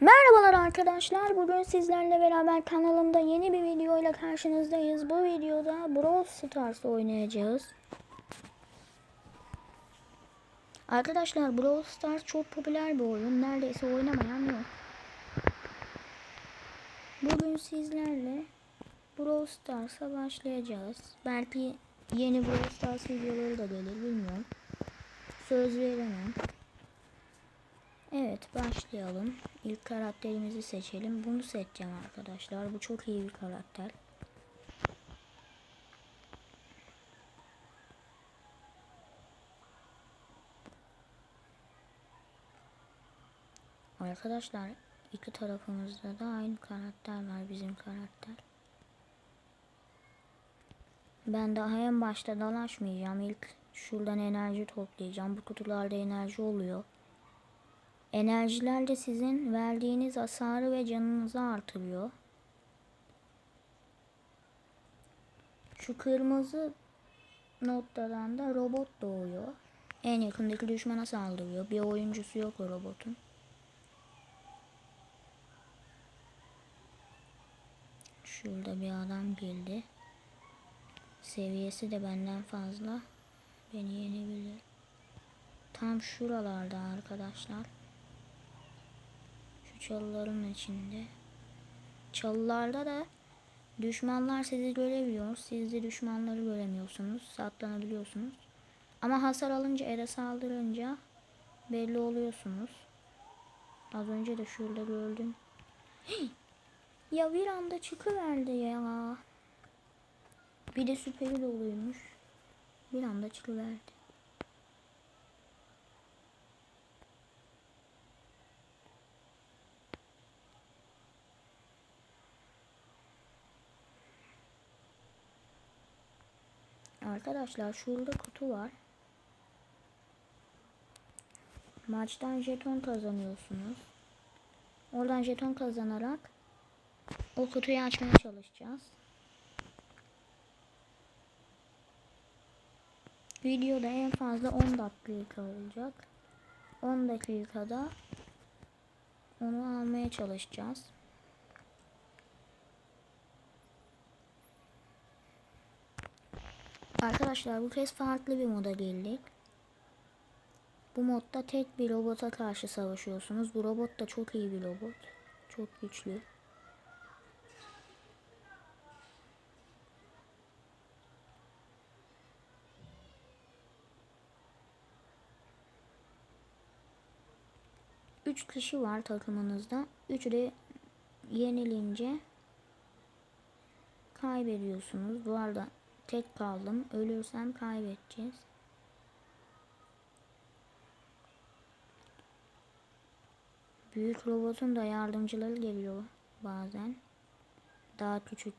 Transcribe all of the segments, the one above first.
Merhabalar arkadaşlar. Bugün sizlerle beraber kanalımda yeni bir video ile karşınızdayız. Bu videoda Brawl Stars oynayacağız. Arkadaşlar Brawl Stars çok popüler bir oyun. Neredeyse oynamayan yok. Bugün sizlerle Brawl Stars'a başlayacağız. Belki yeni Brawl Stars videoları da gelir bilmiyorum. Söz veremem. Evet başlayalım. İlk karakterimizi seçelim. Bunu seçeceğim arkadaşlar. Bu çok iyi bir karakter. Arkadaşlar iki tarafımızda da aynı karakter var bizim karakter. Ben daha en başta dalaşmayacağım. İlk şuradan enerji toplayacağım. Bu kutularda enerji oluyor. Enerjiler de sizin verdiğiniz hasarı ve canınızı artırıyor. Şu kırmızı noktadan da robot doğuyor. En yakındaki düşmana saldırıyor. Bir oyuncusu yok o robotun. Şurada bir adam girdi. Seviyesi de benden fazla. Beni yenebilir. Tam şuralarda arkadaşlar. Çalıların içinde. Çalılarda da düşmanlar sizi görebiliyor. Siz de düşmanları göremiyorsunuz. Saklanabiliyorsunuz. Ama hasar alınca, ele saldırınca belli oluyorsunuz. Az önce de şurada gördüm. Ya bir anda çıkıverdi ya. Bir de süperi doluymuş. Bir anda çıkıverdi. Arkadaşlar şurada kutu var. Maçtan jeton kazanıyorsunuz. Oradan jeton kazanarak o kutuyu açmaya çalışacağız. Videoda en fazla 10 dakika olacak. 10 dakikada onu almaya çalışacağız. Arkadaşlar bu kez farklı bir moda geldik. Bu modda tek bir robota karşı savaşıyorsunuz. Bu robot da çok iyi bir robot. Çok güçlü. Üç kişi var takımınızda. Üçü de yenilince kaybediyorsunuz. Bu arada tek kaldım. Ölürsem kaybedeceğiz. Büyük robotun da yardımcıları geliyor bazen. Daha küçük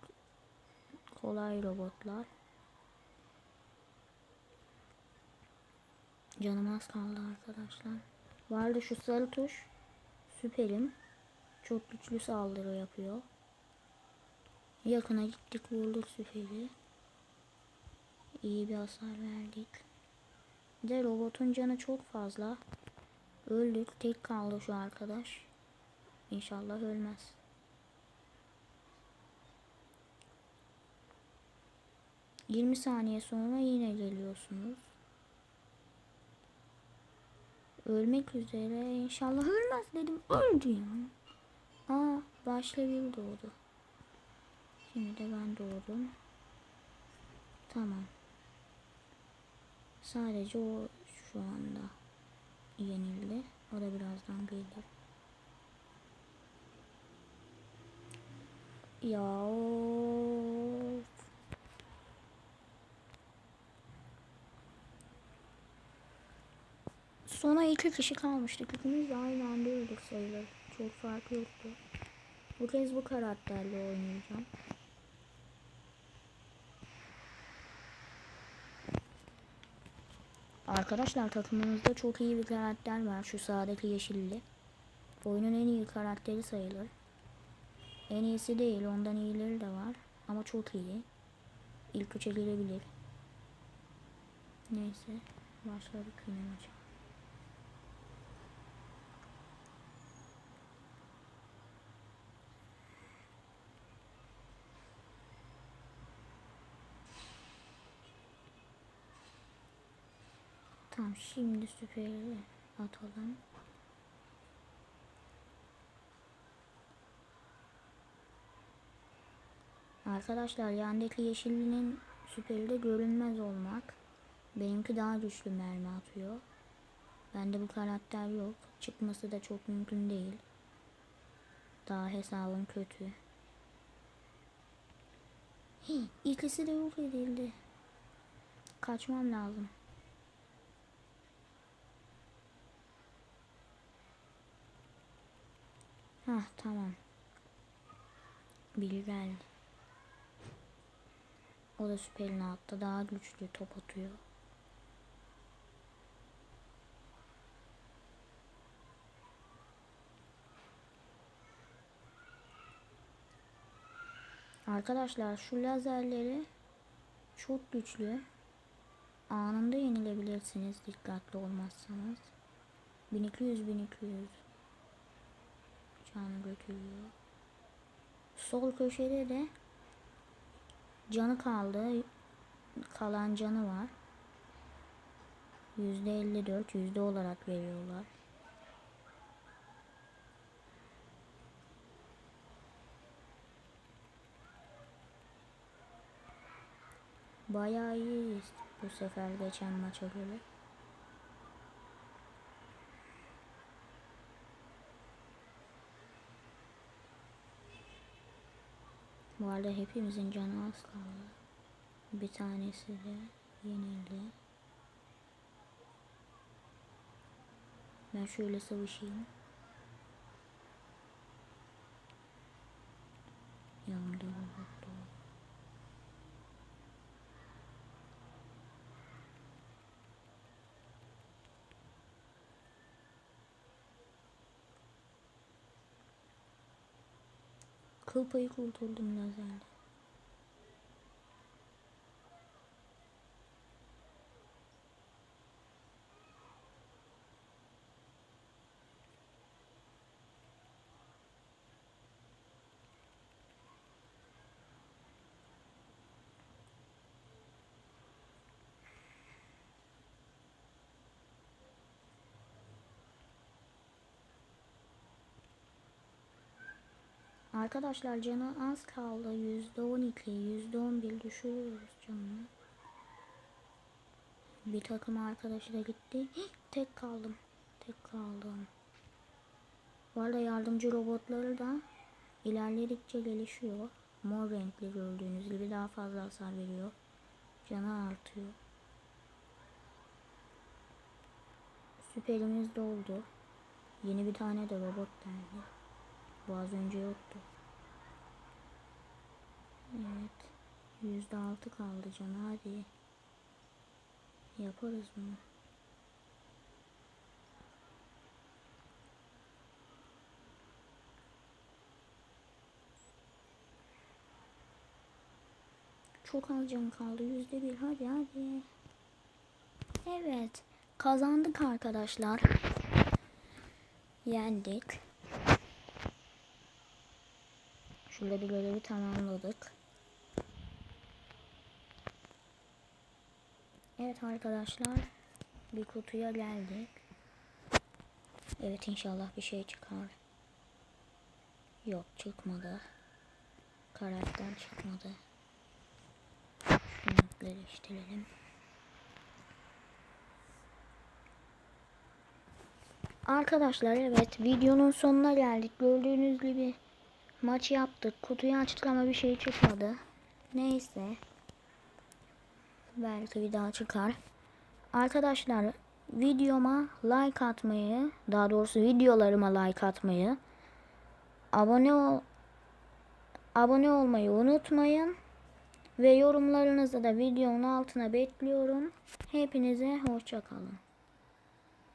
kolay robotlar. Canım az kaldı arkadaşlar. Vardı şu sarı tuş. Süperim. Çok güçlü saldırı yapıyor. Yakına gittik vurduk süperi. İyi bir hasar verdik. De robotun canı çok fazla. Öldük. Tek kaldı şu arkadaş. İnşallah ölmez. Yirmi saniye sonra yine geliyorsunuz. Ölmek üzere. İnşallah ölmez dedim. Öldü ya. Aa başka doğdu. Şimdi de ben doğdum. Tamam. Sadece o şu anda yenildi. O da birazdan gelir. Ya of. Sona iki kişi kalmıştık. İkimiz de aynı anda öldük sayılır. Çok fark yoktu. Bu kez bu karakterle oynayacağım. Arkadaşlar takımımızda çok iyi bir karakter var. Şu sağdaki yeşilli. Oyunun en iyi karakteri sayılır. En iyisi değil. Ondan iyileri de var. Ama çok iyi. İlk üçe girebilir. Neyse. Başladık yine maça. Tamam şimdi süperi atalım. Arkadaşlar yandaki yeşilinin süperi de görünmez olmak. Benimki daha güçlü mermi atıyor. Bende bu karakter yok. Çıkması da çok mümkün değil. Daha hesabım kötü. Hii, ikisi de yok edildi. Kaçmam lazım. Hah tamam. Biri geldi. O da süperini attı. Daha güçlü top atıyor. Arkadaşlar şu lazerleri çok güçlü. Anında yenilebilirsiniz dikkatli olmazsanız. 1200 1200 canı götürüyor. Sol köşede de canı kaldı. Kalan canı var. %54 yüzde olarak veriyorlar. Bayağı iyiyiz bu sefer geçen maça göre. Bu arada hepimizin canı kaldı. Bir tanesi de yenildi. Ben şöyle savaşayım. Yanımda robot da var. Kıl payı kurtuldum lazerle. Arkadaşlar canı az kaldı. Yüzde on iki, yüzde on bir düşürüyoruz canını. Bir takım arkadaşı da gitti. Tek kaldım. Tek kaldım. Bu arada yardımcı robotları da ilerledikçe gelişiyor. Mor renkli gördüğünüz gibi daha fazla hasar veriyor. Canı artıyor. Süperimiz doldu. Yeni bir tane de robot geldi. Bu az önce yoktu. Evet. Yüzde altı kaldı canı hadi. Yaparız bunu. Çok az can kaldı. Yüzde bir hadi hadi. Evet. Kazandık arkadaşlar. Yendik. Şurada bir görevi tamamladık. Evet arkadaşlar. Bir kutuya geldik. Evet inşallah bir şey çıkar. Yok çıkmadı. Karakter çıkmadı. Şunu birleştirelim. Arkadaşlar evet videonun sonuna geldik. Gördüğünüz gibi maç yaptık. Kutuyu açtık ama bir şey çıkmadı. Neyse. Belki bir daha çıkar. Arkadaşlar videoma like atmayı, daha doğrusu videolarıma like atmayı, abone ol abone olmayı unutmayın ve yorumlarınızı da videonun altına bekliyorum. Hepinize hoşça kalın.